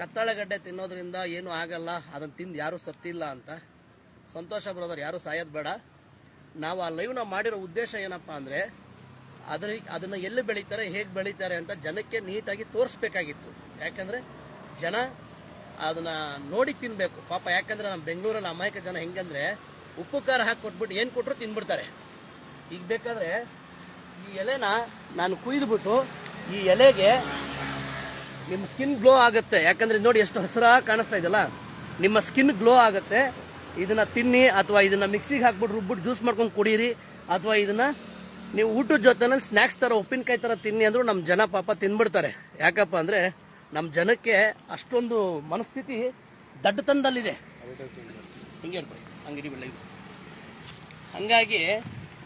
ಕತ್ತಾಳೆಗಡ್ಡೆ ತಿನ್ನೋದ್ರಿಂದ ಏನು ಆಗಲ್ಲ, ಅದನ್ನ ತಿಂದು ಯಾರು ಸತ್ತಿಲ್ಲ ಅಂತ. ಸಂತೋಷ ಬ್ರದರ್, ಯಾರು ಸಾಯೋದು ಬೇಡ. ನಾವು ಆ ಲೈವ್ನ ಮಾಡಿರೋ ಉದ್ದೇಶ ಏನಪ್ಪಾ ಅಂದ್ರೆ, ಅದ್ರ, ಅದನ್ನ ಎಲ್ಲಿ ಬೆಳೀತಾರೆ, ಹೇಗೆ ಬೆಳೀತಾರೆ ಅಂತ ಜನಕ್ಕೆ ನೀಟಾಗಿ ತೋರಿಸ್ಬೇಕಾಗಿತ್ತು. ಯಾಕಂದ್ರೆ ಜನ ಅದನ್ನ ನೋಡಿ ತಿನ್ಬೇಕು. ಪಾಪ ಯಾಕಂದ್ರೆ ನಮ್ಮ ಬೆಂಗಳೂರಲ್ಲಿ ಅಮಾಯಕ ಜನ ಹೆಂಗಂದ್ರೆ, ಉಪ್ಪು ಖಾರ ಹಾಕಿ ಕೊಟ್ಬಿಟ್ಟು ಏನು ಕೊಟ್ಟರು ತಿನ್ಬಿಡ್ತಾರೆ. ಈಗ ಬೇಕಾದ್ರೆ ಈ ಎಲೆನ ನಾನು ಕುಯ್ದುಬಿಟ್ಟು ಈ ಎಲೆಗೆ ನಿಮ್ಮ ಸ್ಕಿನ್ ಗ್ಲೋ ಆಗುತ್ತೆ. ಯಾಕಂದ್ರೆ ನೋಡಿ ಎಷ್ಟು ಹಸಿರಾಗಿ ಕಾಣಿಸ್ತಾ ಇದೆಯಲ್ಲ? ನಿಮ್ಮ ಸ್ಕಿನ್ ಗ್ಲೋ ಆಗುತ್ತೆ. ಇದನ್ನ ತಿನ್ನಿ ಅಥವಾ ಇದನ್ನ ಮಿಕ್ಸಿಗೆ ಹಾಕ್ಬಿಟ್ಟು ರುಬ್ಬಿಟ್ಟು ಜ್ಯೂಸ್ ಮಾಡ್ಕೊಂಡು ಕುಡೀರಿ ಅಥವಾ ಇದನ್ನ ನೀವು ಊಟದ ಜೊತೆನಲ್ಲಿ ಸ್ನ್ಯಾಕ್ಸ್ ತರ, ಉಪ್ಪಿನಕಾಯಿ ತರ ತಿನ್ನಿ ಅಂದ್ರು ನಮ್ಮ ಜನ ಪಾಪ ತಿನ್ಬಿಡ್ತಾರೆ. ಯಾಕಪ್ಪ ಅಂದ್ರೆ ನಮ್ಮ ಜನಕ್ಕೆ ಅಷ್ಟೊಂದು ಮನಸ್ಥಿತಿ ದಡ್ಡತನದಲ್ಲಿದೆ. ಹಿಂಗೆ ಅಂಗಡಿ ಬೆಳೆ ಹಂಗಾಗಿ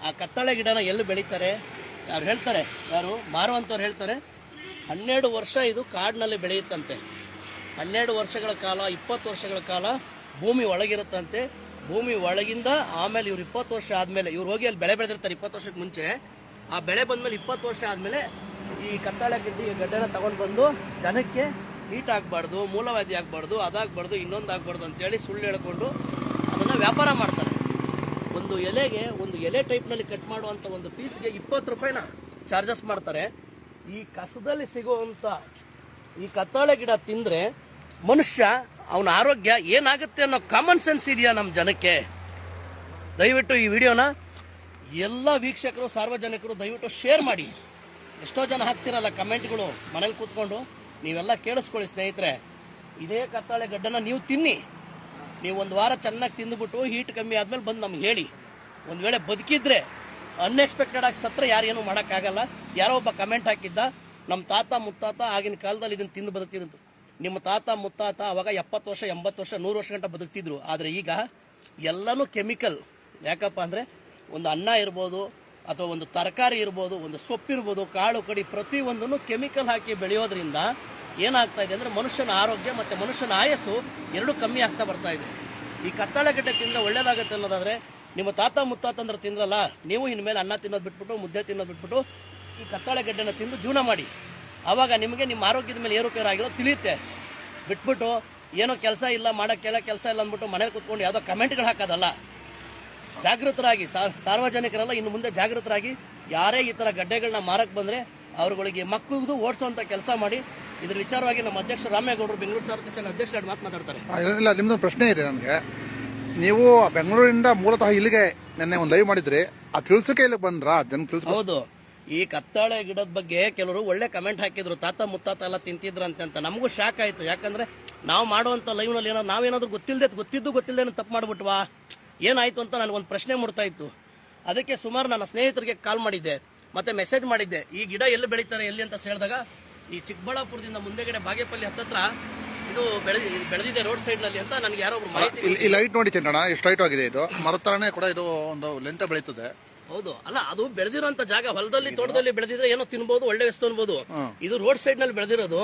ಆ ಕತ್ತಳೆ ಗಿಡನ ಎಲ್ಲಿ ಬೆಳೀತಾರೆ? ಯಾರು ಹೇಳ್ತಾರೆ? ಯಾರು? ಮಾರುವಂತವ್ರು ಹೇಳ್ತಾರೆ ಹನ್ನೆರಡು ವರ್ಷ ಇದು ಕಾಡಿನಲ್ಲಿ ಬೆಳೆಯುತ್ತಂತೆ. ಹನ್ನೆರಡು ವರ್ಷಗಳ ಕಾಲ, ಇಪ್ಪತ್ತು ವರ್ಷಗಳ ಕಾಲ ಭೂಮಿ ಒಳಗಿರುತ್ತಂತೆ. ಭೂಮಿ ಒಳಗಿಂದ ಆಮೇಲೆ ಇವ್ರು ಇಪ್ಪತ್ತು ವರ್ಷ ಆದ್ಮೇಲೆ, ಇವ್ರು ಹೋಗಿ ಅಲ್ಲಿ ಬೆಳೆ ಬೆಳೆದಿರ್ತಾರೆ ಇಪ್ಪತ್ತು ವರ್ಷಕ್ಕೆ ಮುಂಚೆ. ಆ ಬೆಳೆ ಬಂದ್ಮೇಲೆ ಇಪ್ಪತ್ತು ವರ್ಷ ಆದ್ಮೇಲೆ ಈ ಕತ್ತಾಳೆ ಗಿಡ್ಡಿ ಗಡ್ಡೆನ ತಗೊಂಡು ಬಂದು ಜನಕ್ಕೆ ಹೀಟ್ ಆಗ್ಬಾರ್ದು ಮೂಲವಾದಿ ಆಗ್ಬಾರ್ದು, ಅದಾಗಬಾರ್ದು, ಇನ್ನೊಂದು ಆಗಬಾರ್ದು ಅಂತೇಳಿ ಸುಳ್ಳು ಹೇಳ್ಕೊಂಡು ಅದನ್ನ ವ್ಯಾಪಾರ ಮಾಡ್ತಾರೆ. ಒಂದು ಎಲೆಗೆ, ಒಂದು ಎಲೆ ಟೈಪ್ನಲ್ಲಿ ಕಟ್ ಮಾಡುವಂತ ಒಂದು ಪೀಸ್ಗೆ ಇಪ್ಪತ್ತು ರೂಪಾಯಿನ ಚಾರ್ಜಸ್ ಮಾಡ್ತಾರೆ. ಈ ಕಸದಲ್ಲಿ ಸಿಗುವಂತ ಈ ಕತ್ತಾಳೆ ಗಿಡ ತಿಂದ್ರೆ ಮನುಷ್ಯ ಅವನ ಆರೋಗ್ಯ ಏನಾಗುತ್ತೆ ಅನ್ನೋ ಕಾಮನ್ ಸೆನ್ಸ್ ಇದೆಯಾ ನಮ್ಮ ಜನಕ್ಕೆ? ದಯವಿಟ್ಟು ಈ ವಿಡಿಯೋನ ಎಲ್ಲ ವೀಕ್ಷಕರು, ಸಾರ್ವಜನಿಕರು ದಯವಿಟ್ಟು ಶೇರ್ ಮಾಡಿ. ಎಷ್ಟೋ ಜನ ಹಾಕ್ತಿರಲ್ಲ ಕಮೆಂಟ್ಗಳು, ಮನೇಲಿ ಕೂತ್ಕೊಂಡು. ನೀವೆಲ್ಲ ಕೇಳಿಸ್ಕೊಳ್ಳಿ ಸ್ನೇಹಿತರೆ. ಇದೇ ಕತ್ತಾಳೆ ಗಡ್ಡನ ನೀವು ತಿನ್ನಿ. ನೀವು ಒಂದು ವಾರ ಚೆನ್ನಾಗಿ ತಿಂದುಬಿಟ್ಟು ಹೀಟ್ ಕಮ್ಮಿ ಆದ್ಮೇಲೆ ಬಂದು ನಮ್ಗೆ ಹೇಳಿ. ಒಂದ್ ವೇಳೆ ಬದುಕಿದ್ರೆ ಅನ್ಎಕ್ಸ್ಪೆಕ್ಟೆಡ್ ಆಗಿ ಸತ್ರ ಯಾರೇನು ಮಾಡೋಕ್ಕಾಗಲ್ಲ. ಯಾರೋ ಒಬ್ಬ ಕಮೆಂಟ್ ಹಾಕಿದ್ದ ನಮ್ಮ ತಾತ ಮುತ್ತಾತ ಆಗಿನ ಕಾಲದಲ್ಲಿ ಇದನ್ನ ತಿಂದು ಬದುಕ್ತಿದ್ರು ನಿಮ್ಮ ತಾತ ಮುತ್ತಾತ ಅವಾಗ ಎಪ್ಪತ್ತು ವರ್ಷ, ಎಂಬತ್ತು ವರ್ಷ, ನೂರು ವರ್ಷ ಗಂಟ ಬದುಕ್ತಿದ್ರು. ಆದರೆ ಈಗ ಎಲ್ಲನೂ ಕೆಮಿಕಲ್ ಯಾಕಪ್ಪ ಅಂದ್ರೆ ಒಂದು ಅನ್ನ ಇರ್ಬೋದು, ಅಥವಾ ಒಂದು ತರಕಾರಿ ಇರ್ಬೋದು, ಒಂದು ಸೊಪ್ಪಿರ್ಬೋದು ಕಾಳು, ಕಡಿ, ಪ್ರತಿಯೊಂದನ್ನು ಕೆಮಿಕಲ್ ಹಾಕಿ ಬೆಳೆಯೋದ್ರಿಂದ ಏನಾಗ್ತಾ ಇದೆ ಅಂದ್ರೆ ಮನುಷ್ಯನ ಆರೋಗ್ಯ ಮತ್ತೆ ಮನುಷ್ಯನ ಆಯಸ್ಸು ಎರಡು ಕಮ್ಮಿ ಆಗ್ತಾ ಬರ್ತಾ ಇದೆ. ಈ ಕತ್ತಾಳೆ ಗಡ್ಡೆ ತಿಂದ್ರೆ ಒಳ್ಳೇದಾಗುತ್ತೆ ಅನ್ನೋದಾದ್ರೆ ನಿಮ್ಮ ತಾತ ಮುತ್ತಾತಂದ್ರೆ ತಿಂದ್ರಲ್ಲ ನೀವು ಇನ್ಮೇಲೆ ಅನ್ನ ತಿನ್ನೋದು ಬಿಟ್ಬಿಟ್ಟು ಮುದ್ದೆ ತಿನ್ನೋದು ಬಿಟ್ಬಿಟ್ಟು ಈ ಕತ್ತಾಳೆ ಗಡ್ಡೆನ ತಿಂದು ಜೀವನ ಮಾಡಿ. ಆವಾಗ ನಿಮಗೆ ನಿಮ್ಮ ಆರೋಗ್ಯದ ಮೇಲೆ ಏರುಪೇರು ಆಗಿರೋ ತಿಳಿಯುತ್ತೆ. ಬಿಟ್ಬಿಟ್ಟು ಏನೋ ಕೆಲಸ ಇಲ್ಲ ಮಾಡೋಕ್ಕೆಲ್ಲ ಕೆಲ ಕೆಲಸ ಇಲ್ಲ ಅಂದ್ಬಿಟ್ಟು ಮನೇಲಿ ಕುತ್ಕೊಂಡು ಯಾವುದೋ ಕಮೆಂಟ್ಗಳು ಹಾಕೋದಲ್ಲ. ಜಾಗೃತರಾಗಿ ಸಾರ್ವಜನಿಕರೆಲ್ಲ ಇನ್ನು ಮುಂದೆ ಜಾಗೃತರಾಗಿ ಯಾರೇ ಈ ಥರ ಗಡ್ಡೆಗಳನ್ನ ಮಾರಕ್ಕೆ ಬಂದರೆ ಅವರುಗಳಿಗೆ ಮಕ್ಕಳಿಗೂ ಓಡಿಸುವಂಥ ಕೆಲಸ ಮಾಡಿ. ಇದ್ರ ವಿಚಾರವಾಗಿ ನಮ್ಮ ಅಧ್ಯಕ್ಷ ರಾಮೇಗೌಡರು ಬೆಂಗಳೂರು ಅಧ್ಯಕ್ಷರಾಗಿ ಅಧ್ಯಕ್ಷ ಮಾತು ಮಾತಾಡ್ತಾರೆ. ಇಲ್ಲ, ಪ್ರಶ್ನೆ ಇದೆ ನನಗೆ ನೀವು ಬೆಂಗಳೂರಿಂದ ಮೂಲತಃ ಇಲ್ಲಿಗೆ ನಿನ್ನೆ ಒಂದು ಲೈವ್ ಮಾಡಿದ್ರಿ. ಆ ತಿಳ್ಸಕ್ಕೆ ಇಲ್ಲಿ ಬಂದ್ರಾ? ಜನ ತಿಳ್ಸ ಹೌದು. ಈ ಕತ್ತಾಳೆ ಗಿಡದ ಬಗ್ಗೆ ಕೆಲವರು ಒಳ್ಳೆ ಕಮೆಂಟ್ ಹಾಕಿದ್ರು. ತಾತ ಮುತ್ತಾತ ಎಲ್ಲ ತಿಂತಿದ್ರಂತೆ ಅಂತ. ನಮಗೂ ಶಾಕ್ ಆಯ್ತು. ಯಾಕಂದ್ರೆ ನಾವು ಮಾಡುವಂತ ಲೈವ್ನಲ್ಲಿ ಏನೋ ನಾವೇನಾದ್ರೂ ಗೊತ್ತಿಲ್ಲದೆ ಗೊತ್ತಿದ್ದು ಗೊತ್ತಿಲ್ಲದೆ ತಪ್ಪು ಮಾಡ್ಬಿಟ್ವಾ? ಏನಾಯ್ತು ಅಂತ ನನಗೊಂದು ಪ್ರಶ್ನೆ ಮೂಡ್ತಾ ಇತ್ತು. ಅದಕ್ಕೆ ಸುಮಾರು ನನ್ನ ಸ್ನೇಹಿತರಿಗೆ ಕಾಲ್ ಮಾಡಿದ್ದೆ. ಮತ್ತೆ ಮೆಸೇಜ್ ಮಾಡಿದ್ದೆ. ಈ ಗಿಡ ಎಲ್ಲಿ ಬೆಳೀತಾರೆ, ಎಲ್ಲಿ ಅಂತ ಹೇಳಿದಾಗ ಈ ಚಿಕ್ಕಬಳ್ಳಾಪುರದಿಂದ ಮುಂದೆಗಡೆ ಬಾಗೇಪಲ್ಲಿ ಹತ್ತತ್ರ ಇದು ಬೆಳೆ ಬೆಳೆದಿದೆ ರೋಡ್ ಸೈಡ್ನಲ್ಲಿ ಅಂತ ನನಗೆ ಯಾರೋ ಒಬ್ರು ಮಾಹಿತಿ ಈ ಲೈಟ್ ನೋಡಿ ಚಂದ್ರಣ್ಣ ಎಷ್ಟು ಲೈಟ್ ಆಗಿದೆ ಇದು? ಮರದ ತರನೇ ಕೂಡ ಇದು ಒಂದು ಲೆಂತ ಬೆಳೀತದೆ. ಹೌದು. ಅಲ್ಲ ಅದು ಬೆಳೆದಿರುವಂತ ಜಾಗ ಹೊಲದಲ್ಲಿ ತೋಟದಲ್ಲಿ ಬೆಳೆದಿದ್ರೆ ಏನೋ ತಿನ್ಬಹುದು ಒಳ್ಳೆ ವಸ್ತು ಅನ್ಬೋದು. ಇದು ರೋಡ್ ಸೈಡ್ನಲ್ಲಿ ಬೆಳೆದಿರೋದು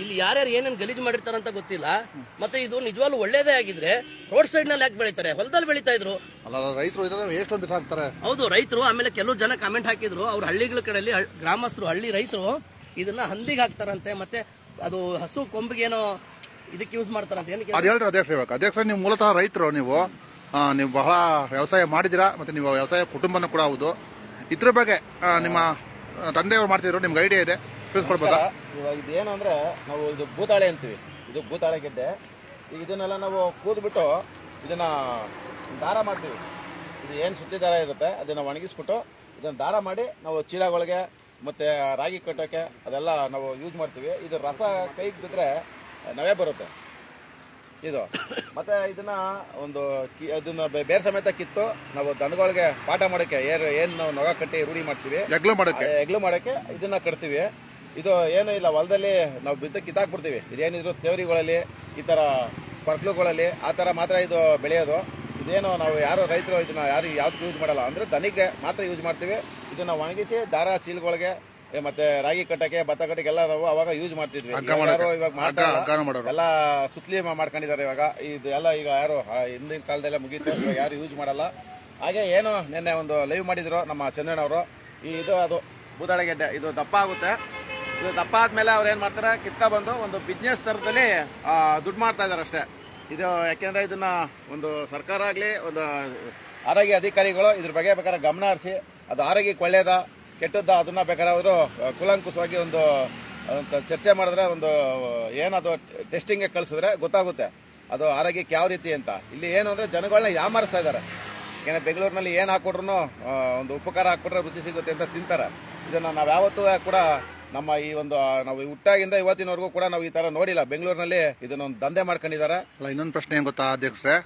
ಇಲ್ಲಿ ಯಾರ್ಯಾರು ಏನೇನ್ ಗಲೀಜು ಮಾಡಿರ್ತಾರಂತ ಗೊತ್ತಿಲ್ಲ. ಮತ್ತೆ ಇದು ನಿಜವಾಗ್ಲೂ ಒಳ್ಳೇದೇ ಆಗಿದ್ರೆ ರೋಡ್ ಸೈಡ್ನಲ್ಲಿ ಯಾಕೆ ಬೆಳೀತಾರೆ? ಹೊಲದಲ್ಲಿ ಬೆಳೀತಾ ಇದ್ರು. ಅಲ್ಲ ರೈತರು ಇದ್ರೆ ಎಷ್ಟೊಂದು ಹಾಕ್ತಾರೆ? ಹೌದು ರೈತರು ಆಮೇಲೆ ಕೆಲವು ಜನ ಕಮೆಂಟ್ ಹಾಕಿದ್ರು. ಅವ್ರ ಹಳ್ಳಿಗಳ ಕಡೆಯಲ್ಲಿ ಗ್ರಾಮಸ್ಥರು ಹಳ್ಳಿ ರೈತರು ಇದನ್ನ ಹಂದಿಗೆ ಹಾಕ್ತಾರಂತೆ. ಮತ್ತೆ ಅದು ಹಸು ಕೊಂಬಿಗೆ ಏನೋ ಇದಕ್ಕೆ ಯೂಸ್ ಮಾಡ್ತಾರಂತೆ ಏನಕ್ಕೆ ಅದು ಹೇಳ್ತಾರೆ ಅಧ್ಯಕ್ಷ ಇವಾಗ. ಅಧ್ಯಕ್ಷ ನೀವು ಮೂಲತಃ ರೈತರು ನೀವು ಆ, ನೀವು ಬಹಳ ವ್ಯವಸಾಯ ಮಾಡಿದಿರಾ ಮತ್ತೆ ನೀವು ವ್ಯವಸಾಯ ಕುಟುಂಬನೂ ಕೂಡ ಹೌದು. ಇದ್ರ ಬಗ್ಗೆ ಆ, ನಿಮ್ಮ ಆ, ತಂದೆಯವರು ಮಾಡ್ತಿದ್ರು ನಿಮ್ಗೆ ಐಡಿಯಾ ಇದೆ. ತಿಳಿಸ್ಕೊಡ್ಬೋದಾ? ಇವಾಗ ಇದೇನು ಅಂದ್ರೆ ನಾವು ಇದು ಭೂತಾಳೆ ಅಂತೀವಿ. ಇದು ಭೂತಾಳೆ ಗೆಡ್ಡೆ. ಈಗ ಇದನ್ನೆಲ್ಲ ನಾವು ಕೂದ್ಬಿಟ್ಟು ಇದನ್ನ ದಾರ ಮಾಡ್ತೀವಿ. ಇದು ಏನು ಸುತ್ತಿ ದಾರ ಇರುತ್ತೆ ಅದನ್ನ ಒಣಗಿಸ್ಬಿಟ್ಟು ಇದನ್ನ ದಾರ ಮಾಡಿ ನಾವು ಚೀಲಗಳಿಗೆ ಮತ್ತೆ ರಾಗಿ ಕಟ್ಟೋಕೆ ಅದೆಲ್ಲ ನಾವು ಯೂಸ್ ಮಾಡ್ತೀವಿ. ಇದು ರಸ ಕೈಗೆ ಬಿದ್ರೆ ನವೆ ಬರುತ್ತೆ. ಇದು. ಮತ್ತೆ ಇದನ್ನ ಒಂದು ಕಿ- ಅದನ್ನ ಬೇರೆ ಸಮೇತ ಕಿತ್ತು ನಾವು ದನಗಳಿಗೆ ಪಾಠ ಮಾಡಕ್ಕೆ ಏನ್ ಏನ್ ನಾವು ನೊಗ ಕಟ್ಟಿ ರೂಢಿ ಮಾಡ್ತೀವಿ. ಎಗ್ಲು ಮಾಡೋಕ್ಕೆ. ಎಗ್ಲು ಮಾಡಕ್ಕೆ ಇದನ್ನ ಕಟ್ತೀವಿ. ಇದು ಏನೂ ಇಲ್ಲ ಹೊಲದಲ್ಲಿ ನಾವು ಬಿತ್ತ ಕಿತ್ತಾಕ್ಬಿಡ್ತೀವಿ. ಇದೇನಿದ್ರು ತೇವರಿಗಳಲ್ಲಿ ಈ ತರ ಪರ್ಕ್ಲುಗಳಲ್ಲಿ ಆ ತರ ಮಾತ್ರ ಇದು ಬೆಳೆಯೋದು. ಇದೇನು ನಾವು ಯಾರು ರೈತರು ಇದನ್ನ ಯಾರು ಯಾವ್ದು ಯೂಸ್ ಮಾಡಲ್ಲ. ಅಂದ್ರೆ ದನಿಗೆ ಮಾತ್ರ ಯೂಸ್ ಮಾಡ್ತೀವಿ. ಇದನ್ನ ಒಣಗಿಸಿ ದಾರ ಚೀಲಗಳಿಗೆ ಮತ್ತೆ ರಾಗಿ ಕಟ್ಟಕ್ಕೆ ಭತ್ತ ಕಟ್ಟಕ್ಕೆ ಎಲ್ಲ ನಾವು ಅವಾಗ ಯೂಸ್ ಮಾಡ್ತಿದ್ವಿ. ಇವಾಗ ಯಾರು ಇವಾಗ ಹಗ್ಗ- ಮಾಡ್ತಾ. ಎಲ್ಲ ಸುತ್ತಲಿ ಮಾಡ್ಕೊಂಡಿದ್ದಾರೆ ಇವಾಗ. ಇದು ಎಲ್ಲ ಈಗ ಯಾರು ಹಿಂದಿನ ಕಾಲದಲ್ಲೇ ಮುಗೀತು. ಇವಾಗ ಯಾರು ಯೂಸ್ ಮಾಡಲ್ಲ. ಹಾಗೆ ಏನು ನಿನ್ನೆ ಒಂದು ಲೈವ್ ಮಾಡಿದ್ರು ನಮ್ಮ ಚಂದ್ರಣ್ಣ ಅವರು. ಈ ಇದು ಅದು ಬೂದಾಳೆ ಗೆಡ್ಡೆ ಇದು ದಪ್ಪ ಆಗುತ್ತೆ. ಇದು ದಪ್ಪ ಆದ್ಮೇಲೆ ಅವ್ರು ಏನ್ ಮಾಡ್ತಾರೆ? ಕಿತ್ತ ಬಂದು ಒಂದು ಬಿಸ್ನೆಸ್ ತರದಲ್ಲಿ ದುಡ್ಡು ಮಾಡ್ತಾ ಇದಾರೆ ಅಷ್ಟೇ. ಇದು ಯಾಕೆಂದ್ರೆ ಇದನ್ನ ಒಂದು ಸರ್ಕಾರ ಆಗ್ಲಿ ಒಂದು ಆರೋಗ್ಯ ಅಧಿಕಾರಿಗಳು ಇದ್ರ ಬಗ್ಗೆ ಬೇಕಾದ್ರೆ ಗಮನ ಹರಿಸಿ ಅದು ಆರೋಗ್ಯಕ್ಕೆ ಒಳ್ಳೇದ? ಕೆಟ್ಟದ್ದ ಅದನ್ನ ಬೇಕಾದ್ರೆ ಅವರು ಕೂಲಂಕುಷವಾಗಿ ಒಂದು ಚರ್ಚೆ ಮಾಡಿದ್ರೆ ಒಂದು ಏನದು ಟೆಸ್ಟಿಂಗ್ಗೆ ಕಳಿಸಿದ್ರೆ ಗೊತ್ತಾಗುತ್ತೆ. ಅದು ಆರೋಗ್ಯಕ್ಕೆ ಯಾವ ರೀತಿ ಅಂತ. ಇಲ್ಲಿ ಏನು ಅಂದ್ರೆ ಜನಗಳನ್ನ ಯಾಮಾರಿಸ್ತಾ ಇದ್ದಾರೆ. ಯಾಕಂದ್ರೆ ಬೆಂಗಳೂರಿನಲ್ಲಿ ಏನ್ ಹಾಕೊಟ್ರು ಒಂದು ಉಪಕಾರ ಹಾಕೊಟ್ರೆ ರುಚಿ ಸಿಗುತ್ತೆ ಅಂತ ತಿಂತಾರೆ. ಇದನ್ನ ನಾವ್ ಯಾವತ್ತೂ ಕೂಡ ನಮ್ಮ ಈ ಒಂದು ನಾವು ಹುಟ್ಟಾಗಿಂದ ಇವತ್ತಿನವರೆಗೂ ಕೂಡ ನಾವು ಈ ತರ ನೋಡಿಲ್ಲ. ಬೆಂಗಳೂರಿನಲ್ಲಿ ಇದನ್ನೊಂದು ದಂಧೆ ಮಾಡ್ಕೊಂಡಿದ್ದಾರೆ. ಅಲ್ಲ ಇನ್ನೊಂದು ಪ್ರಶ್ನೆ ಏನ್ ಗೊತ್ತಾ ಅಧ್ಯಕ್ಷರೇ?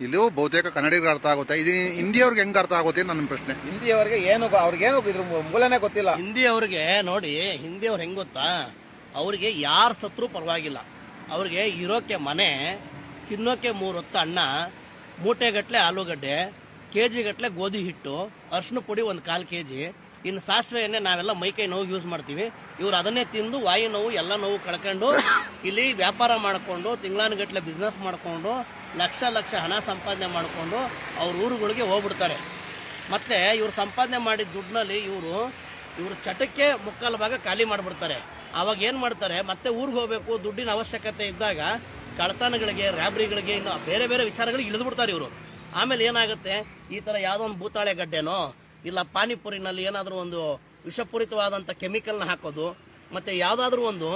ಇಲ್ಲೂ ಬಹುತೇಕ ಕನ್ನಡಿಗರಿಗೆ ಅರ್ಥ ಆಗುತ್ತೆ. ಇದು ಹಿಂದಿಯವ್ರಿಗೆ ಹೆಂಗ್ ಅರ್ಥ ಆಗುತ್ತೆ ಅಂತ ನನ್ನ ಪ್ರಶ್ನೆ. ಹಿಂದಿಯವರಿಗೆ ಏನು ಗೊ- ಅವ್ರಿಗೇನು ಇದ್ರ ಮೂಲನೇ ಗೊತ್ತಿಲ್ಲ. ಹಿಂದಿ ಅವ್ರಿಗೆ ನೋಡಿ ಹಿಂದಿ ಅವ್ರು ಹೆಂಗ್ ಗೊತ್ತಾ? ಅವ್ರಿಗೆ ಯಾರು ಸತ್ರು ಪರವಾಗಿಲ್ಲ. ಅವ್ರಿಗೆ ಇರೋಕೆ ಮನೆ ತಿನ್ನೋಕೆ ಮೂರು ಹೊತ್ತು ಅನ್ನ ಮೂಟೆಗಟ್ಲೆ ಆಲೂಗಡ್ಡೆ ಕೆಜಿ ಗಟ್ಲೆ ಗೋಧಿ ಹಿಟ್ಟು ಅರ್ಶಿನ ಪುಡಿ ಒಂದು ಕಾಲು ಕೆಜಿ ಇನ್ನು ಸಾಸಿವೆ ಎಣ್ಣೆ ನಾವೆಲ್ಲ ಮೈಕೈ ನೋವು ಯೂಸ್ ಮಾಡ್ತೀವಿ. ಇವ್ರು ಅದನ್ನೇ ತಿಂದು ವಾಯು ನೋವು ಎಲ್ಲ ನೋವು ಕಳ್ಕೊಂಡು ಇಲ್ಲಿ ವ್ಯಾಪಾರ ಮಾಡಿಕೊಂಡು ತಿಂಗಳಾನುಗಟ್ಲೆ ಬಿಸ್ನೆಸ್ ಮಾಡ್ಕೊಂಡು ಲಕ್ಷ ಲಕ್ಷ ಹಣ ಸಂಪಾದನೆ ಮಾಡಿಕೊಂಡು ಅವ್ರ ಊರುಗಳಿಗೆ ಹೋಗ್ಬಿಡ್ತಾರೆ. ಮತ್ತೆ ಇವ್ರು ಸಂಪಾದನೆ ಮಾಡಿದ ದುಡ್ಡಿನಲ್ಲಿ ಇವರು ಇವರು ಚಟಕ್ಕೆ ಮುಕ್ಕಾಲು ಭಾಗ ಖಾಲಿ ಮಾಡಿಬಿಡ್ತಾರೆ. ಅವಾಗ ಏನು ಮಾಡ್ತಾರೆ, ಮತ್ತೆ ಊರಿಗೆ ಹೋಗ್ಬೇಕು, ದುಡ್ಡಿನ ಅವಶ್ಯಕತೆ ಇದ್ದಾಗ ಕಳ್ತನಗಳಿಗೆ ರ್ಯಾಬ್ರಿಗಳಿಗೆ ಇನ್ನು ಬೇರೆ ಬೇರೆ ವಿಚಾರಗಳಿಗೆ ಇಳಿದು ಬಿಡ್ತಾರೆ ಇವರು. ಆಮೇಲೆ ಏನಾಗುತ್ತೆ, ಈ ತರ ಯಾವುದೋ ಒಂದು ಭೂತಾಳೆ ಗಡ್ಡೆನೋ, ಇಲ್ಲ ಪಾನಿಪುರಿನಲ್ಲಿ ಏನಾದರೂ ಒಂದು ವಿಷಪೂರಿತವಾದಂಥ ಕೆಮಿಕಲ್ನ ಹಾಕೋದು, ಮತ್ತೆ ಯಾವುದಾದ್ರೂ ಒಂದು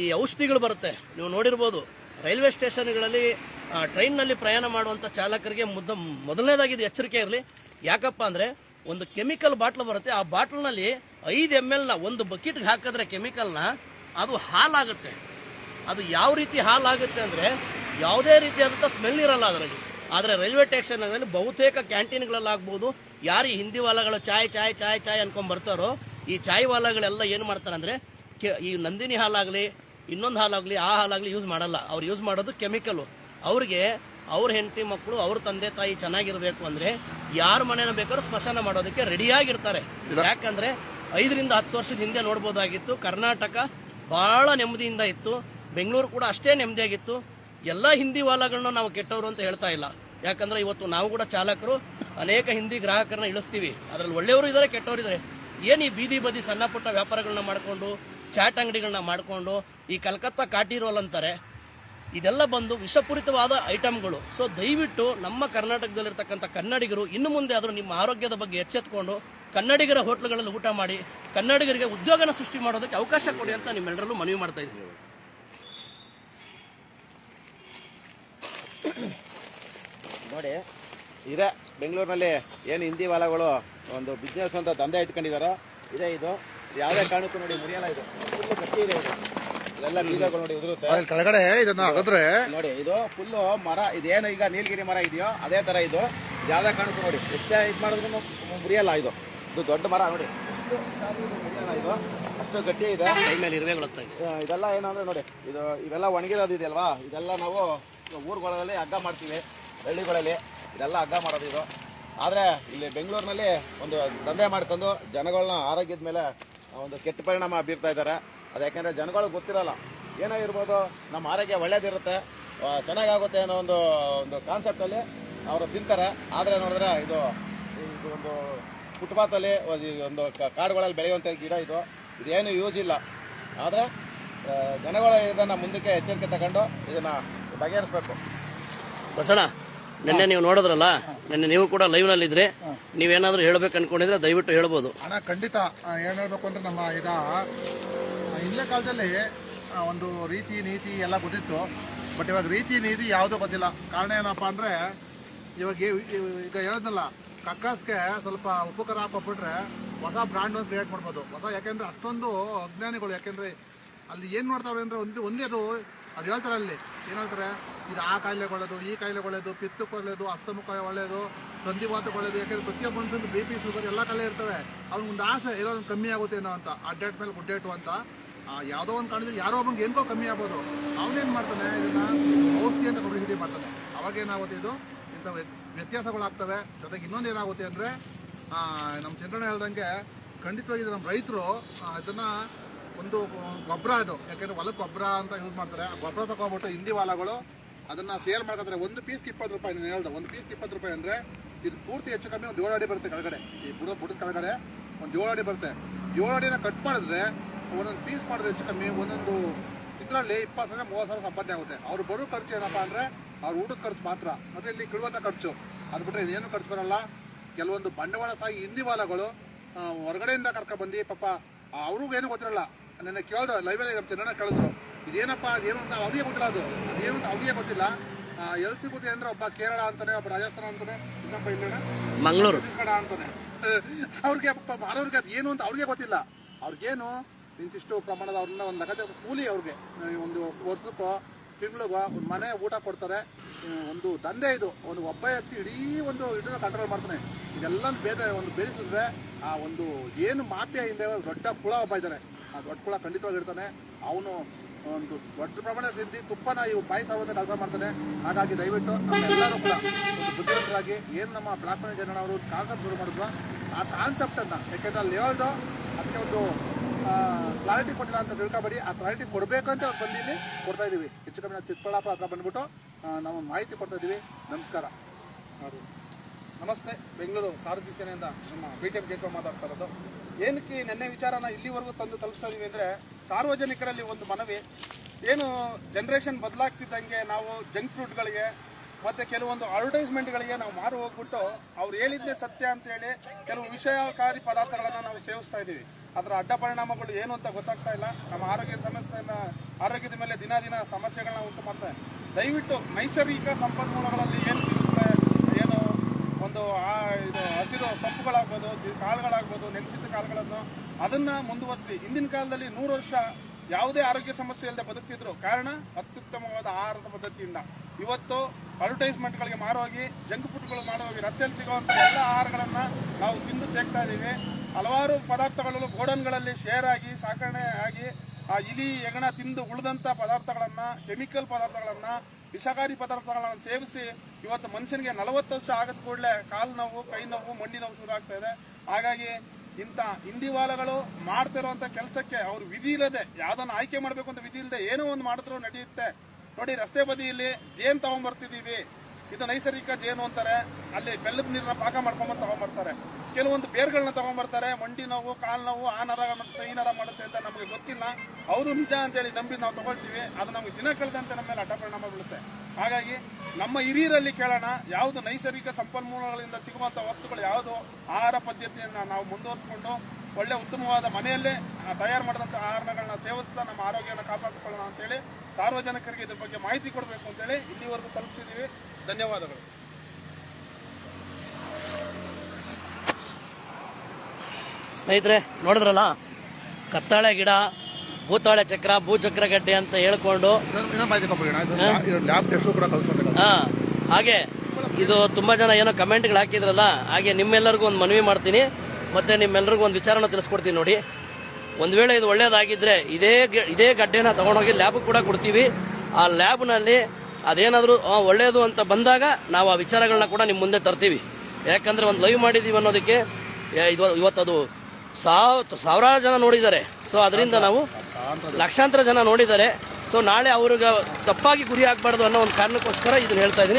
ಈ ಔಷಧಿಗಳು ಬರುತ್ತೆ. ನೀವು ನೋಡಿರ್ಬೋದು, ರೈಲ್ವೆ ಸ್ಟೇಷನ್ಗಳಲ್ಲಿ ಟ್ರೈನ್ನಲ್ಲಿ ಪ್ರಯಾಣ ಮಾಡುವಂತ ಚಾಲಕರಿಗೆ ಮುದ್ದ ಮೊದಲನೇದಾಗಿ ಎಚ್ಚರಿಕೆ ಇರಲಿ. ಯಾಕಪ್ಪ ಅಂದ್ರೆ, ಒಂದು ಕೆಮಿಕಲ್ ಬಾಟ್ಲು ಬರುತ್ತೆ, ಆ ಬಾಟ್ಲ್ನಲ್ಲಿ ಐದು ಎಂ ಎಲ್ನ ಒಂದು ಬಕೆಟ್ಗೆ ಹಾಕಿದ್ರೆ ಕೆಮಿಕಲ್ನ ಅದು ಹಾಲಾಗುತ್ತೆ. ಅದು ಯಾವ ರೀತಿ ಹಾಲಾಗುತ್ತೆ ಅಂದ್ರೆ, ಯಾವುದೇ ರೀತಿಯಾದಂಥ ಸ್ಮೆಲ್ ಇರಲ್ಲ ಅದರಲ್ಲಿ. ಆದರೆ ರೈಲ್ವೆ ಸ್ಟೇಷನ್ಗಳಲ್ಲಿ ಬಹುತೇಕ ಕ್ಯಾಂಟೀನ್ಗಳಲ್ಲಾಗ್ಬೋದು, ಯಾರು ಹಿಂದಿ ವಾಲಗಳು ಚಾಯ್ ಚಾಯ್ ಚಾಯ್ ಚಾಯ್ ಅನ್ಕೊಂಡ್ ಬರ್ತಾರೋ, ಈ ಚಾಯ್ ವಾಲಗಳೆಲ್ಲ ಏನು ಮಾಡ್ತಾರೆ ಅಂದರೆ ಈ ನಂದಿನಿ ಹಾಲಾಗಲಿ, ಇನ್ನೊಂದು ಹಾಲಾಗಲಿ, ಆ ಹಾಲಾಗಲಿ ಯೂಸ್ ಮಾಡಲ್ಲ. ಅವ್ರು ಯೂಸ್ ಮಾಡೋದು ಕೆಮಿಕಲ್. ಅವ್ರಿಗೆ ಅವ್ರ ಹೆಂಡತಿ ಮಕ್ಕಳು ಅವ್ರ ತಂದೆ ತಾಯಿ ಚೆನ್ನಾಗಿರ್ಬೇಕು ಅಂದ್ರೆ ಯಾರ ಮನೇನ ಬೇಕಾದ್ರೂ ಸ್ಮಶಾನ ಮಾಡೋದಕ್ಕೆ ರೆಡಿಯಾಗಿರ್ತಾರೆ. ಯಾಕಂದ್ರೆ ಐದರಿಂದ ಹತ್ತು ವರ್ಷದ ಹಿಂದೆ ನೋಡ್ಬೋದಾಗಿತ್ತು ಕರ್ನಾಟಕ ಬಹಳ ನೆಮ್ಮದಿಯಿಂದ ಇತ್ತು ಬೆಂಗಳೂರು ಕೂಡ ಅಷ್ಟೇ ನೆಮ್ಮದಿಯಾಗಿತ್ತು. ಎಲ್ಲ ಹಿಂದಿ ವಾಲಾಗಳನ್ನ ನಾವು ಕೆಟ್ಟವರು ಅಂತ ಹೇಳ್ತಾ ಇಲ್ಲ. ಯಾಕಂದ್ರೆ ಇವತ್ತು ನಾವು ಕೂಡ ಚಾಲಕರು ಅನೇಕ ಹಿಂದಿ ಗ್ರಾಹಕರನ್ನ ಇಳಿಸ್ತೀವಿ. ಅದ್ರಲ್ಲಿ ಒಳ್ಳೆಯವರು ಇದ್ದಾರೆ ಕೆಟ್ಟವರು ಇದ್ದಾರೆ ಏನ್ ಈ ಬೀದಿ ಬದಿ ಸಣ್ಣ ಪುಟ್ಟ ವ್ಯಾಪಾರಗಳನ್ನ ಮಾಡಿಕೊಂಡು ಚಾಟ್ ಅಂಗಡಿಗಳನ್ನ ಮಾಡಿಕೊಂಡು ಈ ಕಲ್ಕತ್ತಾ ಕಾಟಿ ರೋಲ್ ಅಂತಾರೆ ಇದೆಲ್ಲ ಬಂದು ವಿಷಪೂರಿತವಾದ ಐಟಮ್ಗಳು ಸೊ ದಯವಿಟ್ಟು ನಮ್ಮ ಕರ್ನಾಟಕದಲ್ಲಿರ್ತಕ್ಕಂಥ ಕನ್ನಡಿಗರು ಇನ್ನು ಮುಂದೆ ಆದರೂ ನಿಮ್ಮ ಆರೋಗ್ಯದ ಬಗ್ಗೆ ಎಚ್ಚೆತ್ಕೊಂಡು ಕನ್ನಡಿಗರ ಹೋಟ್ಲುಗಳಲ್ಲಿ ಊಟ ಮಾಡಿ, ಕನ್ನಡಿಗರಿಗೆ ಉದ್ಯೋಗನ ಸೃಷ್ಟಿ ಮಾಡೋದಕ್ಕೆ ಅವಕಾಶ ಕೊಡಿ ಅಂತ ನಿಮ್ಮೆಲ್ಲರಲ್ಲೂ ಮನವಿ ಮಾಡ್ತಾ ಇದ್ದೀವಿ ನೋಡಿ, ಇದೆ ಬೆಂಗಳೂರಿನಲ್ಲಿ ಏನು ಹಿಂದಿ ವಾಲಗಳು, ಒಂದು ಬಿಸ್ನೆಸ್ ಅಂತ ದಂಧೆ ಇಟ್ಕೊಂಡಿದಾರೋ ಇದೆ ಇದು. ಯಾವುದೇ ಕಾರಣಕ್ಕೂ ನೋಡಿ, ಮುರಿಯಲ್ಲ ಇದು. ಗಟ್ಟಿ ಇದೆ ಇದು. ಅಲ್ಲಿ ಕೆಳಗಡೆ ಇದನ್ನ ಅಗದ್ರೆ ನೋಡಿ ಇದು ಫುಲ್ಲು ಮರ ಇದೇನು ಈಗ ನೀಲಗಿರಿ ಮರ ಇದೆಯೋ ಅದೇ ತರ ಇದು. ಯಾವ್ದೇ ಕಾಣುತ್ತೆ ನೋಡಿ. ಎಷ್ಟೇ ಇದು ಮಾಡಿದ್ರು ಮುರಿಯಲ್ಲ ಇದು. ಇದು ದೊಡ್ಡ ಮರ ನೋಡಿ. ಇದು ಅಷ್ಟು ಗಟ್ಟಿ ಇದೆ. ಇದೆಲ್ಲ ಏನಂದ್ರೆ ನೋಡಿ ಇದು ಇವೆಲ್ಲ ಒಣಗಿರೋದು ಇದೆಯಲ್ವಾ? ಇದೆಲ್ಲ ನಾವು ಊರುಗಳಲ್ಲಿ ಹಗ್ಗ ಮಾಡ್ತೀವಿ ಹಳ್ಳಿಗಳಲ್ಲಿ ಇದೆಲ್ಲ ಹಗ್ಗ ಮಾಡೋದು ಇದು. ಆದರೆ ಇಲ್ಲಿ ಬೆಂಗಳೂರಿನಲ್ಲಿ ಒಂದು ದಂಧೆ ಮಾಡ್ಕೊಂಡು ಜನಗಳನ್ನ ಆರೋಗ್ಯದ ಮೇಲೆ ಒಂದು ಕೆಟ್ಟ ಪರಿಣಾಮ ಬೀರ್ತಾ ಇದ್ದಾರೆ. ಅದು ಯಾಕೆಂದ್ರೆ ಜನಗಳಿಗೆ ಗೊತ್ತಿರಲ್ಲ. ಏನೋ ಇರ್ಬೋದು ನಮ್ಮ ಆರೋಗ್ಯ ಒಳ್ಳೇದಿರುತ್ತೆ ಚೆನ್ನಾಗಾಗುತ್ತೆ ಅನ್ನೋ ಒಂದು ಒಂದು ಕಾನ್ಸೆಪ್ಟಲ್ಲಿ ಅವರು ತಿಂತಾರೆ. ಆದರೆ ನೋಡಿದ್ರೆ ಇದು ಇದು ಒಂದು ಫುಟ್ಪಾತಲ್ಲಿ ಒಂದು ಕ- ಕಾಡುಗಳಲ್ಲಿ ಬೆಳೆಯುವಂಥ ಗಿಡ ಇದು. ಇದೇನು ಯೂಸ್ ಇಲ್ಲ. ಆದರೆ ಜನಗಳು ಇದನ್ನ ಮುಂದಕ್ಕೆ ಎಚ್ಚರಿಕೆ ತಗೊಂಡು ಇದನ್ನ ಬಗೆಹರಿಸಬೇಕು. ಬಸಣ ನಿನ್ನೆ ನೀವು ನೋಡಿದ್ರಲ್ಲ ನಿನ್ನೆ ನೀವು ಕೂಡ ಲೈವ್ನಲ್ಲಿ ಇದ್ರಿ ನೀವೇನಾದ್ರೂ ಹೇಳ್ಬೇಕು ಅನ್ಕೊಂಡಿದ್ರೆ ದಯವಿಟ್ಟು ಹೇಳ್ಬೋದು. ಅಣ್ಣ ಖಂಡಿತ ಏನ್ ಹೇಳ್ಬೇಕು ಅಂದ್ರೆ ನಮ್ಮ ಈಗ ಆ, ಹಿಂದಿನ ಕಾಲದಲ್ಲಿ ಒಂದು ರೀತಿ, ನೀತಿ ಎಲ್ಲ ಗೊತ್ತಿತ್ತು. ಬಟ್ ಇವಾಗ ರೀತಿ, ನೀತಿ ಯಾವುದೂ ಗೊತ್ತಿಲ್ಲ ಕಾರಣ ಏನಪ್ಪ ಅಂದರೆ, ಇವಾಗ ಈಗ ಹೇಳಿದ್ನಲ್ಲ ಕಕ್ಕಾಸ್ಗೆ ಸ್ವಲ್ಪ ಉಪಕಾರ ಹಾಕೊಟ್ಬಿಟ್ರೆ ಹೊಸ ಬ್ರ್ಯಾಂಡ್ ಒಂದು ಕ್ರಿಯೇಟ್ ಮಾಡ್ಬೋದು. ಹೊಸ ಯಾಕೆಂದ್ರೆ ಅಷ್ಟೊಂದು ಅಜ್ಞಾನಿಗಳು, ಯಾಕೆಂದ್ರೆ ಅಲ್ಲಿ ಏನು ಮಾಡ್ತಾವ್ರೆ ಅಂದರೆ ಒಂದು, ಒಂದೇ ಅದು ಅದು ಹೇಳ್ತಾರೆ ಅಲ್ಲಿ. ಏನು ಹೇಳ್ತಾರೆ? ಇದು ಆ ಕಾಯಿಲೆ ಒಳ್ಳೆಯದು ಈ ಕಾಯಿಲೆ ಒಳ್ಳೆಯದು ಪಿತ್ತಕ್ಕೆ ಒಳ್ಳೆಯದು ಅಸ್ತಮುಖ ಒಳ್ಳೆಯದು ಸಂಧಿವಾತಕ್ಕೆ ಒಳ್ಳೆಯದು ಯಾಕೆಂದ್ರೆ ಪ್ರತಿಯೊಬ್ಬ ಮನುಷ್ಯನ ಬಿ ಪಿ ಶುಗರ್ ಎಲ್ಲ ಕಾಯಿಲೆ ಇರ್ತವೆ. ಅವ್ನಿಗೊಂದು ಆಸೆ ಇರೋದು ಕಮ್ಮಿ ಆಗುತ್ತೆ ಏನೋ ಅಂತ. ಅಡ್ಡೇಟ್ ಮೇಲೆ ಗುಡ್ಡೇಟು ಅಂತ. ಯಾವುದೋ ಒಂದು ಕಾರಣದಲ್ಲಿ ಯಾರೋ ಒಬ್ಬಂಗೆ ಏನ್ಕೋ ಕಮ್ಮಿ ಆಗ್ಬೋದು. ಅವನೇನು ಮಾಡ್ತಾನೆ? ಇದನ್ನ ಔಷಧಿ ಅಂತ ಪಬ್ಲಿಸಿಟಿ ಮಾಡ್ತಾನೆ. ಅವಾಗ ಏನಾಗುತ್ತೆ ಇದು? ಇಂಥ ವ್ಯ- ವ್ಯತ್ಯಾಸಗಳಾಗ್ತವೆ. ಜೊತೆಗೆ ಇನ್ನೊಂದು ಏನಾಗುತ್ತೆ ಅಂದರೆ ಆ, ನಮ್ಮ ಚಂದ್ರಣ್ಣ ಹೇಳ್ದಂಗೆ ಖಂಡಿತವಾಗಿ ನಮ್ಮ ರೈತರು ಇದನ್ನು ಒಂದು ಗೊಬ್ಬರ ಅದು. ಯಾಕೆಂದ್ರೆ ಹೊಲಕ್ಕೆ ಗೊಬ್ಬರ ಅಂತ ಯೂಸ್ ಮಾಡ್ತಾರೆ. ಆ ಗೊಬ್ಬರ ತಗೊಂಡ್ಬಿಟ್ಟು ಹಿಂದಿ ವಾಲಗಳು ಅದನ್ನ ಸೇಲ್ ಮಾಡ್ತಾರೆ ಒಂದು ಪೀಸ್ಗೆ ಇಪ್ಪತ್ತು ರೂಪಾಯಿ ನಾನು ಹೇಳ್ದೆ. ಒಂದು ಪೀಸ್ಗೆ ಇಪ್ಪತ್ತು ರೂಪಾಯಿ ಅಂದ್ರೆ ಇದು ಪೂರ್ತಿ ಹೆಚ್ಚು ಕಮ್ಮಿ ಒಂದು ಏಳು ಅಡಿ ಬರುತ್ತೆ ಕೆಳಗಡೆ. ಈ ಬುಡ ಬುಡದ ಕೆಳಗಡೆ ಒಂದು ಏಳು ಅಡಿ ಬರುತ್ತೆ. ಏಳು ಅಡಿನ ಕಟ್ ಮಾಡಿದ್ರೆ ಒಂದೊಂದು ಪೀಸ್ ಮಾಡಿದ್ರೆ ಹೆಚ್ಚು ಕಮ್ಮಿ ಒಂದೊಂದು ಇದರಲ್ಲಿ ಇಪ್ಪತ್ತು ಸಾವಿರ ಮೂವತ್ತು ಸಾವಿರ ಸಂಪಾದನೆ ಆಗುತ್ತೆ. ಅವ್ರು ಬರೋ ಖರ್ಚು ಏನಪ್ಪಾ ಅಂದ್ರೆ ಅವ್ರ ಊಟದ ಖರ್ಚು ಮಾತ್ರ. ಮತ್ತೆ ಇಲ್ಲಿ ಕಿಳುವಂತ ಖರ್ಚು. ಅದು ಬಿಟ್ಟರೆ ಏನು ಖರ್ಚು ಬರಲ್ಲ. ಕೆಲವೊಂದು ಬಂಡವಾಳ ಸಾಗಿ ಹಿಂದಿ ವಾಲಗಳು ಹೊರಗಡೆಯಿಂದ ಕರ್ಕ ಬಂದು ಪಾಪ ಅವ್ರಿಗೂ ಏನು ಗೊತ್ತಿರಲ್ಲ. ನನ್ನ ಕೇಳ್ದ ಲೈವಲ್ಲಿ ತಿನ್ನೋಣ ಕೇಳಿದ್ರು. ಇದೇನಪ್ಪ ಅದೇನು ಅಂತ ಅವ್ರಿಗೆ ಗೊತ್ತಿಲ್ಲ ಅದು. ಅದೇನು ಅಂತ ಅವ್ರಿಗೆ ಗೊತ್ತಿಲ್ಲ. ಎಲ್ಲಿ ಸಿಗುತ್ತೆ ಅಂದ್ರೆ ಒಬ್ಬ ಕೇರಳ ಅಂತಾನೆ ಒಬ್ಬ ರಾಜಸ್ಥಾನ ಅಂತಾನೆ. ಇನ್ನೊಬ್ಬ ಇಲ್ಲ ಮಂಗಳೂರು. ಅಂತಾನೆ. ಅವ್ರಿಗೆ ಪಾಪ ಮಾರೋರ್ಗೆ ಅದು ಏನು ಅಂತ ಅವ್ರಿಗೆ ಗೊತ್ತಿಲ್ಲ. ಅವ್ರಿಗೇನು ಇಂತಿಷ್ಟು ಪ್ರಮಾಣದ ಅವ್ರನ್ನ ಒಂದು ಲೆಕ್ಕಾಚಾರ ಕೂಲಿ ಅವ್ರಿಗೆ. ಒಂದು ವರ್ಷಕ್ಕೋ, ತಿಂಗಳಿಗೋ ಒಂದು ಮನೆ ಊಟ ಕೊಡ್ತಾರೆ. ಒಂದು ದಂಧೆ ಇದು. ಒಂದು ಒಬ್ಬ ವ್ಯಕ್ತಿ ಇಡೀ ಒಂದು ಇದನ್ನ ಕಂಟ್ರೋಲ್ ಮಾಡ್ತಾನೆ. ಇದೆಲ್ಲ ಬೇರೆ ಒಂದು ಬೇಯಿಸಿದ್ರೆ ಆ ಒಂದು ಏನು ಮಾಫಿಯಾ ಹಿಂದೆ ದೊಡ್ಡ ಕುಳ ಒಬ್ಬ ಇದ್ದಾರೆ ಆ ದೊಡ್ಡ ಕುಳ ಖಂಡಿತವಾಗಿ ಇರ್ತಾನೆ. ಅವನು ಒಂದು ದೊಡ್ಡ ಪ್ರಮಾಣದ ತಿಂದು ತುಪ್ಪನ ಇವು ಬಾಯಿ ಸಾವಂತ ಕೆಲಸ ಮಾಡ್ತಾನೆ. ಹಾಗಾಗಿ ದಯವಿಟ್ಟು ನಮ್ಮೆಲ್ಲರೂ ಕೂಡ ಒಂದು ಬುದ್ಧಿವಂತರಾಗಿ ಏನು ನಮ್ಮ ಬ್ಲಾಕ್ ಮನೆ ಜನನ ಅವರು ಕಾನ್ಸೆಪ್ಟ್ ಶುರು ಮಾಡಿದ್ರು ಆ ಕಾನ್ಸೆಪ್ಟನ್ನು ಯಾಕೆಂದ್ರೆ ಅಲ್ಲಿ ಹೇಳ್ದು, ಅದಕ್ಕೆ ಒಂದು ಕ್ಲಾರಿಟಿ ಕೊಟ್ಟಿಲ್ಲ ಅಂತ ತಿಳ್ಕೊಬೇಡಿ ಆ ಕ್ಲಾರಿಟಿ ಕೊಡಬೇಕಂತ ಅವ್ರು ಬಂದು ಇಲ್ಲಿ ಕೊಡ್ತಾ ಇದೀವಿ. ಹೆಚ್ಚು ಕಮ್ಮಿ ನಾವು ಚಿಕ್ಕಬಳ್ಳಾಪುರ ಹತ್ರ ಬಂದ್ಬಿಟ್ಟು ನಾವು ಮಾಹಿತಿ ಕೊಡ್ತಾ ಇದೀವಿ. ನಮಸ್ಕಾರ. ನಮಸ್ತೆ. ಬೆಂಗಳೂರು ಸಾರಥಿ ಸೇನೆಯಿಂದ ನಮ್ಮ ಬಿ ಟಿ ಎಂ ಕೇಶವ ಮಾತಾಡ್ತಾ ಇರೋದು. ಏನಕ್ಕೆ ನಿನ್ನೆ ವಿಚಾರನ ಇಲ್ಲಿವರೆಗೂ ತಂದು ತಲುಪಿಸ್ತಾ ಇದೀವಿ ಅಂದರೆ, ಸಾರ್ವಜನಿಕರಲ್ಲಿ ಒಂದು ಮನವಿ. ಏನು ಜನ್ರೇಷನ್ ಬದಲಾಗ್ತಿದ್ದಂಗೆ ನಾವು ಜಂಕ್ ಫುಡ್ಗಳಿಗೆ ಮತ್ತು ಕೆಲವೊಂದು ಅಡ್ವರ್ಟೈಸ್ಮೆಂಟ್ಗಳಿಗೆ ನಾವು ಮಾರು ಹೋಗ್ಬಿಟ್ಟು ಅವ್ರು ಹೇಳಿದ್ದೇ ಸತ್ಯ ಅಂತೇಳಿ ಕೆಲವು ವಿಷಯಕಾರಿ ಪದಾರ್ಥಗಳನ್ನು ನಾವು ಸೇವಿಸ್ತಾ ಇದ್ದೀವಿ ಅದರ ಅಡ್ಡ ಪರಿಣಾಮಗಳು ಏನು ಅಂತ ಗೊತ್ತಾಗ್ತಾ ಇಲ್ಲ. ನಮ್ಮ ಆರೋಗ್ಯ ಸಮಸ್ಯೆಯನ್ನು, ಆರೋಗ್ಯದ ಮೇಲೆ ದಿನ ದಿನ ಸಮಸ್ಯೆಗಳನ್ನ ಉಂಟು ಮಾಡ್ತಾರೆ ದಯವಿಟ್ಟು ನೈಸರ್ಗಿಕ ಸಂಪನ್ಮೂಲಗಳಲ್ಲಿ ಏನು ಸಿಗುತ್ತೆ, ಏನು ಒಂದು ಆ ಇದು ಹಸಿರು ಸೊಪ್ಪುಗಳಾಗ್ಬೋದು ಕಾಳುಗಳಾಗ್ಬೋದು, ನೆನೆಸಿದ ಕಾಳುಗಳನ್ನು ಅದನ್ನ ಮುಂದುವರಿಸಿ. ಹಿಂದಿನ ಕಾಲದಲ್ಲಿ ನೂರು ವರ್ಷ ಯಾವುದೇ ಆರೋಗ್ಯ ಸಮಸ್ಯೆ ಇಲ್ಲದೆ ಬದುಕ್ತಿದ್ರು. ಕಾರಣ ಅತ್ಯುತ್ತಮವಾದ ಆಹಾರದ ಪದ್ಧತಿಯಿಂದ. ಇವತ್ತು ಅಡ್ವರ್ಟೈಸ್ಮೆಂಟ್ಗಳಿಗೆ ಮಾರೋಗಿ ಜಂಕ್ ಫುಡ್ಗಳು ಮಾಡೋಗಿ ರಸ್ತೆಯಲ್ಲಿ ಸಿಗುವಂಥ ಎಲ್ಲ ಆಹಾರಗಳನ್ನ ನಾವು ತಿಂದು ತೆಗ್ತಾ ಇದ್ದೀವಿ. ಹಲವಾರು ಪದಾರ್ಥಗಳು ಗೋಡನ್ಗಳಲ್ಲಿ ಶೇರ್ ಆಗಿ, ಸಾಕಣೆ ಆಗಿ, ಆ ಇಲಿ ಹೆಗಣ ತಿಂದು ಉಳಿದಂಥ ಪದಾರ್ಥಗಳನ್ನ ಕೆಮಿಕಲ್ ಪದಾರ್ಥಗಳನ್ನ, ವಿಷಕಾರಿ ಪದಾರ್ಥಗಳನ್ನು ಸೇವಿಸಿ ಇವತ್ತು ಮನುಷ್ಯನಿಗೆ ನಲವತ್ತು ವರ್ಷ ಆಗದ ಕೂಡಲೇ ಕಾಲು ನೋವು, ಕೈ ನೋವು, ಮಂಡಿ ನೋವು ಶುರು ಆಗ್ತಾ ಇದೆ. ಹಾಗಾಗಿ ಇಂಥ ಹಿಂದಿವಾಲಗಳು ಮಾಡ್ತಿರುವಂತ ಕೆಲಸಕ್ಕೆ ಅವರು ವಿಧಿ ಇಲ್ಲದೆ, ಯಾವುದನ್ನು ಆಯ್ಕೆ ಮಾಡಬೇಕು ಅಂತ ವಿಧಿ ಇಲ್ಲದೆ ಏನೋ ಒಂದು ಮಾಡಿದ್ರು ನಡೆಯುತ್ತೆ. ನೋಡಿ, ರಸ್ತೆ ಬದಿಯಲ್ಲಿ ಜೇನ್ ತಗೊಂಡ್ಬರ್ತಿದೀವಿ ಇದು ನೈಸರ್ಗಿಕ ಜೇನು ಅಂತಾರೆ. ಅಲ್ಲಿ ಬೆಲ್ಲದ ನೀರನ್ನ ಪಾಕ ಮಾಡ್ಕೊಂಬಂದು ತಗೊಂಡ್ಬರ್ತಾರೆ ಕೆಲವೊಂದು ಬೇರ್ಗಳನ್ನ ತಗೊಂಡ್ಬರ್ತಾರೆ ಮಂಡಿ ನೋವು, ಕಾಲು ನೋವು, ಆ ನರ ಈ ನರ ಮಾಡುತ್ತೆ ಅಂತ ನಮಗೆ ಗೊತ್ತಿಲ್ಲ. ಅವರು ನಿಜ ಅಂತೇಳಿ ನಂಬಿ ನಾವು ತಗೊಳ್ತೀವಿ. ಅದು ನಮಗೆ ದಿನ ಕಳೆದಂತೆ ನಮ್ಮ ಮೇಲೆ ಅಡ್ಡ ಪರಿಣಾಮ ಬೀಳುತ್ತೆ. ಹಾಗಾಗಿ ನಮ್ಮ ಹಿರಿಯರಲ್ಲಿ ಕೇಳೋಣ, ಯಾವುದು ನೈಸರ್ಗಿಕ ಸಂಪನ್ಮೂಲಗಳಿಂದ ಸಿಗುವಂತಹ ವಸ್ತುಗಳು ಯಾವುದು, ಆಹಾರ ಪದ್ಧತಿಯನ್ನ ನಾವು ಮುಂದುವರಿಸಿಕೊಂಡು ಒಳ್ಳೆ ಉತ್ತಮವಾದ ಮನೆಯಲ್ಲೇ ತಯಾರು ಮಾಡಿದಂಥ ಆಹಾರಗಳನ್ನ ಸೇವಿಸ್ತಾ ನಮ್ಮ ಆರೋಗ್ಯವನ್ನು ಕಾಪಾಡಿಕೊಳ್ಳೋಣ ಅಂತೇಳಿ ಸಾರ್ವಜನಿಕರಿಗೆ ಇದ್ರ ಬಗ್ಗೆ ಮಾಹಿತಿ ಕೊಡಬೇಕು ಅಂತೇಳಿ ಇಲ್ಲಿವರೆಗೂ ತಲುಪಿಸಿದ್ದೀವಿ. ಧನ್ಯವಾದಗಳು. ಸ್ನೇಹಿತರೆ ನೋಡಿದ್ರಲ್ಲ? ಕತ್ತಾಳೆ ಗಿಡ ಭೂತಾಳೆ ಚಕ್ರ ಭೂಚಕ್ರ ಗಡ್ಡೆ ಅಂತ ಹೇಳ್ಕೊಂಡು ಹಾಗೆ. ಇದು ತುಂಬಾ ಜನ ಏನೋ ಕಮೆಂಟ್ಗಳು ಹಾಕಿದ್ರಲ್ಲ? ಹಾಗೆ ನಿಮ್ಮೆಲ್ಲರಿಗೂ ಒಂದು ಮನವಿ ಮಾಡ್ತೀನಿ. ಮತ್ತೆ ನಿಮ್ಮೆಲ್ಲರಿಗೂ ಒಂದು ವಿಚಾರನ ತಿಳಿಸ್ಕೊಡ್ತೀನಿ ನೋಡಿ. ಒಂದು ವೇಳೆ ಇದು ಒಳ್ಳೇದಾಗಿದ್ರೆ ಇದೇ ಇದೇ ಗಡ್ಡೆನ ತಗೊಂಡೋಗಿ ಲ್ಯಾಬ್ ಕೂಡ ಕೊಡ್ತೀವಿ. ಆ ಲ್ಯಾಬ್ನಲ್ಲಿ ಅದೇನಾದರೂ ಒಳ್ಳೆಯದು ಅಂತ ಬಂದಾಗ ನಾವು ಆ ವಿಚಾರಗಳನ್ನ ಕೂಡ ನಿಮ್ಮ ಮುಂದೆ ತರ್ತೀವಿ. ಯಾಕಂದ್ರೆ ಒಂದು ಲೈವ್ ಮಾಡಿದೀವಿ ಅನ್ನೋದಕ್ಕೆ ಇವತ್ತದು ಸಾವ್, ಸಾವಿರಾರು ಜನ ನೋಡಿದ್ದಾರೆ. ಸೊ, ಅದರಿಂದ ನಾವು ಲಕ್ಷಾಂತರ ಜನ ನೋಡಿದ್ದಾರೆ. ಸೊ, ನಾಳೆ ಅವ್ರಿಗೆ ತಪ್ಪಾಗಿ ಗುರಿ ಆಗಬಾರ್ದು ಅನ್ನೋ ಒಂದು ಕಾರಣಕ್ಕೋಸ್ಕರ ಇದನ್ನ ಹೇಳ್ತಾ ಇದೀನಿ